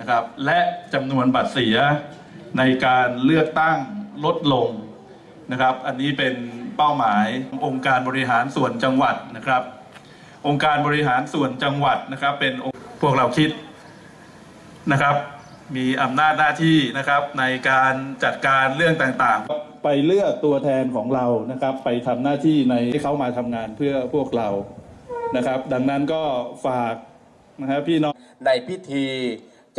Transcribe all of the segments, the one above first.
นะครับและจำนวนบัตรเสียในการเลือกตั้งลดลงนะครับ อันนี้เป็นเป้าหมายองค์การบริหารส่วนจังหวัดนะครับ องค์การบริหารส่วนจังหวัดนะครับ เป็นพวกเราคิดนะครับ มีอำนาจหน้าที่นะครับในการจัดการเรื่องต่างๆ ไปเลือกตัวแทนของเรานะครับ ไปทำหน้าที่ในที่เขามาทำงานเพื่อพวกเรานะครับ ดังนั้นก็ฝากนะครับพี่น้องในพิธี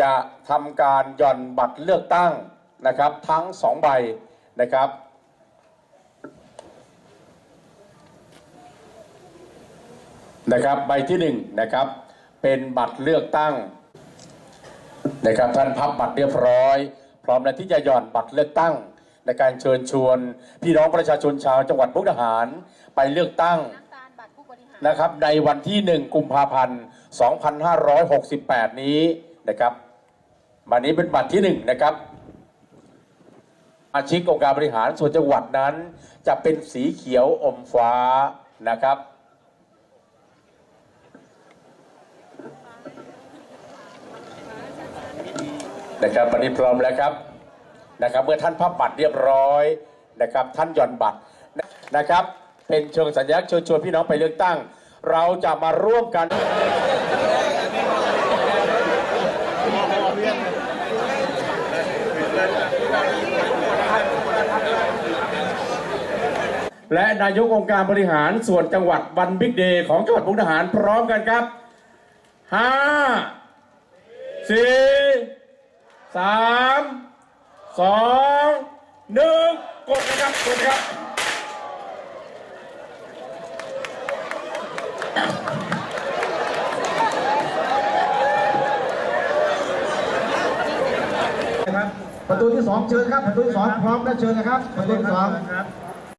จะทำการหย่อนบัตรเลือกตั้งนะครับ ทั้งสองใบนะครับ นะครับใบที่หนึ่งนะครับ เป็นบัตรเลือกตั้งนะครับท่านพับบัตรเรียบร้อย พร้อมแล้วที่จะหย่อนบัตรเลือกตั้ง ในการเชิญชวน พี่น้องประชาชนชาวจังหวัดมุกดาหารไปเลือกตั้งน้ำตาลบัตรผู้บริหารนะครับในวันที่ 1 กุมภาพันธ์ 2568 นี้นะครับ บัตรนี้เป็นบัตรที่1นะครับ อาชิกองค์การบริหารส่วนจังหวัดนั้น จะเป็นสีเขียวอมฟ้านะครับ นะครับวันนี้พร้อมแล้วครับนะครับเมื่อท่านพับบัตรเรียบร้อยนะครับ ท่านหย่อนบัตรนะครับ เป็นเชิงสัญลักษณ์เชิญชวนพี่น้องไปเลือกตั้ง เราจะมาร่วมกัน และนายกองค์การบริหารส่วนจังหวัดวันบิ๊กเดย์ของจังหวัดมุกดาหารพร้อมกันครับห้าสี่สามสองหนึ่งกดนะครับกดครับครับประตูที่สองเชิญครับประตูที่สองพร้อมแล้วเชิญนะครับประตูที่สอง